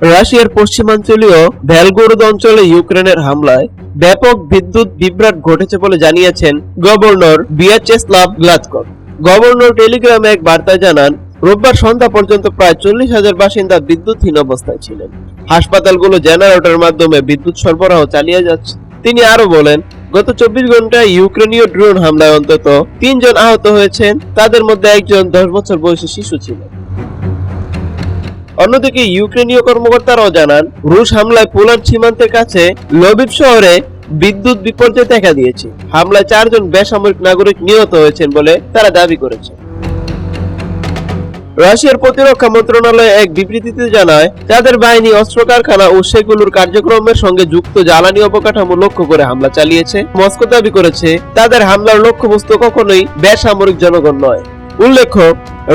রাশিয়ার পশ্চিমাঞ্চলীয় ভ্যালগোরদ অঞ্চলে ইউক্রেনের হামলায় ব্যাপক বিদ্যুৎ বিভ্রাট ঘটেছে বলে জানিয়েছেন গভর্নর বিয়াচেস্লাভ গ্লাতকর গভর্নর টেলিগ্রামে এক বার্তায় জানান, রোববার সন্ধ্যা পর্যন্ত প্রায় চল্লিশ হাজার বাসিন্দা বিদ্যুৎহীন অবস্থায় ছিলেন। হাসপাতালগুলো জেনারেটরের মাধ্যমে বিদ্যুৎ সরবরাহ চালিয়ে যাচ্ছে। তিনি আরও বলেন, গত চব্বিশ ঘন্টায় ইউক্রেনীয় ড্রোন হামলায় অন্তত তিনজন আহত হয়েছেন। তাদের মধ্যে একজন দশ বছর বয়সী শিশু ছিলেন। অন্যদিকে ইউক্রেনীয় কর্মকর্তারাও জানান, রুশ হামলায় পোল্যান্ড সীমান্তের কাছে লবিব শহরে বিদ্যুৎ বিপর্যয় দেখা দিয়েছে। হামলায় চারজন বেসামরিক নাগরিক নিহত হয়েছেন বলে তারা দাবি করেছে। রাশিয়ার প্রতিরক্ষা মন্ত্রণালয় এক বিবৃতিতে জানায়, তাদের বাহিনী অস্ত্র কারখানা ও সেগুলোর কার্যক্রমের সঙ্গে যুক্ত জ্বালানি অবকাঠামো লক্ষ্য করে হামলা চালিয়েছে। মস্কো দাবি করেছে, তাদের হামলার লক্ষ্যবস্তু কখনোই বেসামরিক জনগণ নয়। উল্লেখ্য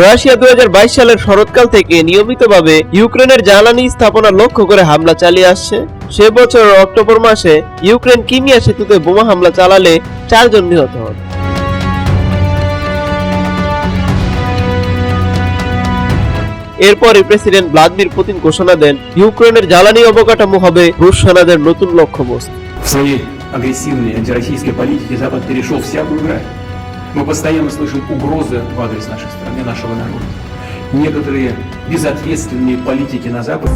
রাশিয়া দুই সালের শরৎকাল থেকে নিয়মিতভাবে ইউক্রেনের জ্বালানি স্থাপনা লক্ষ্য করে হামলা চালিয়ে আসছে সে বছর অক্টোবর মাসে ইউক্রেন কিমিয়া সেতুতে বোমা হামলা চালালে চারজন নিহত হন এরপরই প্রেসিডেন্ট ভ্লাদিমির পুতিন ঘোষণা দেন ইউক্রেনের জ্বালানি অবকাঠামো হবে রুশ সেনাদের নতুন লক্ষ্যবস্তু В своей агрессивной антироссийской политике Запад перешел всякую грань. Мы постоянно слышим угрозы в адрес нашей страны, нашего народа. Некоторые безответственные политики на Западе